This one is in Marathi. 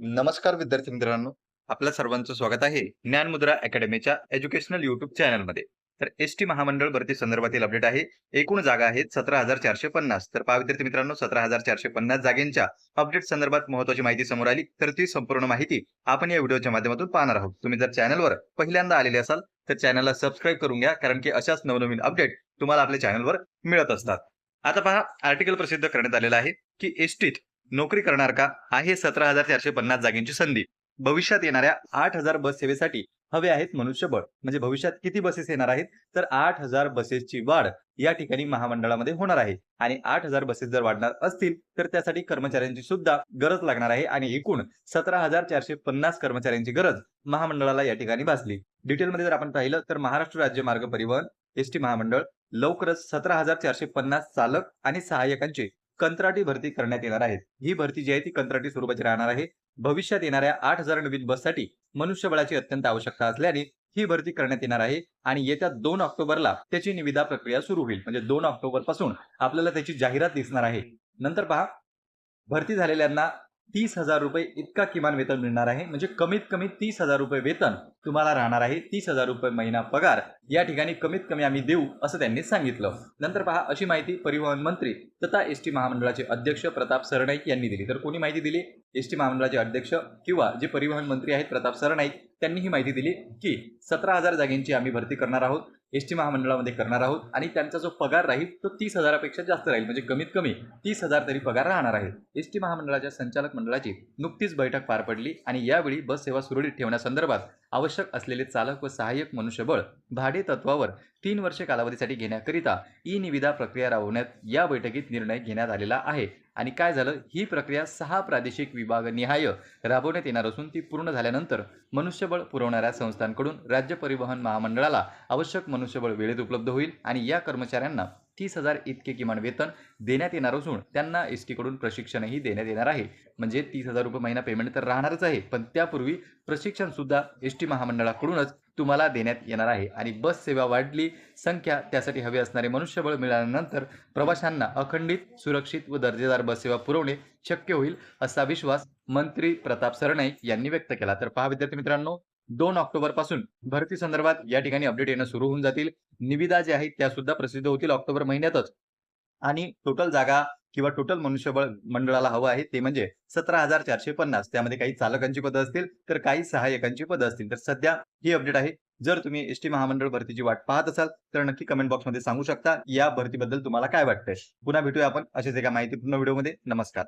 नमस्कार विद्यार्थी मित्रांनो. आपल्या सर्वांचं स्वागत आहे ज्ञानमुद्रा अकॅडमीच्या एज्युकेशनल युट्यूब चॅनलमध्ये. तर एस टी महामंडळ भरती संदर्भातील अपडेट आहे एकूण जागा आहेत सतरा हजार चारशे पन्नास. तर पहा विद्यार्थी मित्रांनो सतरा हजार चारशे पन्नास जागेंच्या अपडेट संदर्भात महत्वाची माहिती समोर आली. तर ती संपूर्ण माहिती आपण या व्हिडिओच्या माध्यमातून पाहणार आहोत. तुम्ही जर चॅनलवर पहिल्यांदा आलेले असाल तर चॅनलला सबस्क्राईब करून घ्या कारण की अशाच नवनवीन अपडेट तुम्हाला आपल्या चॅनलवर मिळत असतात. आता पहा आर्टिकल प्रसिद्ध करण्यात आलेला आहे की एसटीत नोकरी करणार का? आहे सतरा हजार चारशे पन्नास जागेंची संधी. भविष्यात येणाऱ्या आठ हजार बस सेवेसाठी हवे आहेत मनुष्यबळ. म्हणजे भविष्यात किती बसेस येणार आहेत? तर आठ हजार बसेसची वाढ या ठिकाणी महामंडळामध्ये होणार आहे. आणि आठ हजार बसेस जर वाढणार असतील तर त्यासाठी कर्मचाऱ्यांची सुद्धा गरज लागणार आहे. आणि एकूण सतरा हजार चारशे पन्नास कर्मचाऱ्यांची गरज महामंडळाला या ठिकाणी भासली. डिटेलमध्ये जर आपण पाहिलं तर महाराष्ट्र राज्य मार्ग परिवहन एस टी महामंडळ लवकरच सतरा हजार चारशे पन्नास चालक आणि सहाय्यकांचे कंत्राटी भरती करण्यात येणार आहे ही भरती जी आहे ती कंत्राटी स्वरूपाची राहणार आहे. भविष्यात येणाऱ्या आठ हजार नवीन बससाठी मनुष्यबळाची अत्यंत आवश्यकता असल्याने ही भरती करण्यात येणार आहे आणि येत्या दोन ऑक्टोबरला त्याची निविदा प्रक्रिया सुरू होईल. म्हणजे दोन ऑक्टोबरपासून आपल्याला त्याची जाहिरात दिसणार आहे. नंतर पहा भरती झालेल्यांना तीस हजार रुपये इतका किमान वेतन मिळणार आहे. म्हणजे कमीत कमी तीस हजार रुपये वेतन तुम्हाला राहणार आहे तीस हजार रुपये महिना पगार. या ठिकाणी कमीत कमी आम्ही देऊ असं त्यांनी सांगितलं. नंतर पहा अशी माहिती परिवहन मंत्री तथा एस टी महामंडळाचे अध्यक्ष प्रताप सरनाईक यांनी दिली. तर कोणी माहिती दिली? एस टी महामंडळाचे अध्यक्ष किंवा जे परिवहन मंत्री आहेत प्रताप सरनाईक त्यांनी ही माहिती दिली की सतरा हजार जागेंची आम्ही भरती करणार आहोत एस टी महामंडळामध्ये करणार आहोत आणि त्यांचा जो पगार राहील तो तीस हजारापेक्षा जास्त राहील. म्हणजे कमीत कमी तीस हजार तरी पगार राहणार आहे. एस टी महामंडळाच्या संचालक मंडळाची नुकतीच बैठक पार पडली आणि यावेळी बस सेवा सुरळीत ठेवण्यासंदर्भात आवश्यक असलेले चालक व सहाय्यक मनुष्यबळ भाडे तत्वावर तीन वर्षे कालावधीसाठी घेण्याकरिता ई निविदा प्रक्रिया राबवण्यात या बैठकीत निर्णय घेण्यात आलेला आहे. आणि काय झालं? ही प्रक्रिया सहा प्रादेशिक विभागनिहाय राबवण्यात येणार असून ती पूर्ण झाल्यानंतर मनुष्यबळ पुरवणाऱ्या संस्थांकडून राज्य परिवहन महामंडळाला आवश्यक मनुष्यबळ वेळेत उपलब्ध होईल आणि या कर्मचाऱ्यांना तीस हजार इतके किमान वेतन देण्यात येणार असून त्यांना एस टीकडून प्रशिक्षणही देण्यात येणार आहे. म्हणजे तीस हजार रुपये महिना पेमेंट तर राहणारच आहे. पण त्यापूर्वी प्रशिक्षण सुद्धा एस टी महामंडळाकडूनच तुम्हाला देण्यात येणार आहे. आणि बस सेवा वाढली संख्या त्यासाठी हवे असणारे मनुष्यबळ मिळाल्यानंतर प्रवाशांना अखंडित सुरक्षित व दर्जेदार बस सेवा पुरवणे शक्य होईल असा विश्वास मंत्री प्रताप सरनाईक यांनी व्यक्त केला. तर पहा विद्यार्थी मित्रांनो दोन ऑक्टोबरपासून भरती संदर्भात या ठिकाणी अपडेट येणं सुरू होऊन जातील. निविदा ज्या आहेत त्या सुद्धा प्रसिद्ध होतील ऑक्टोबर महिन्यातच. आणि टोटल जागा किंवा टोटल मनुष्यबळ मंडळाला हवं आहे ते म्हणजे सतरा हजार चारशे पन्नास. त्यामध्ये काही चालकांची पदं असतील तर काही सहाय्यकांची पदं असतील. तर सध्या ही अपडेट आहे. जर तुम्ही एस टी महामंडळ भरतीची वाट पाहत असाल तर नक्की कमेंट बॉक्समध्ये सांगू शकता. या भरतीबद्दल तुम्हाला काय वाटतंय? पुन्हा भेटूया आपण असेच एका माहितीपूर्ण व्हिडिओमध्ये. नमस्कार.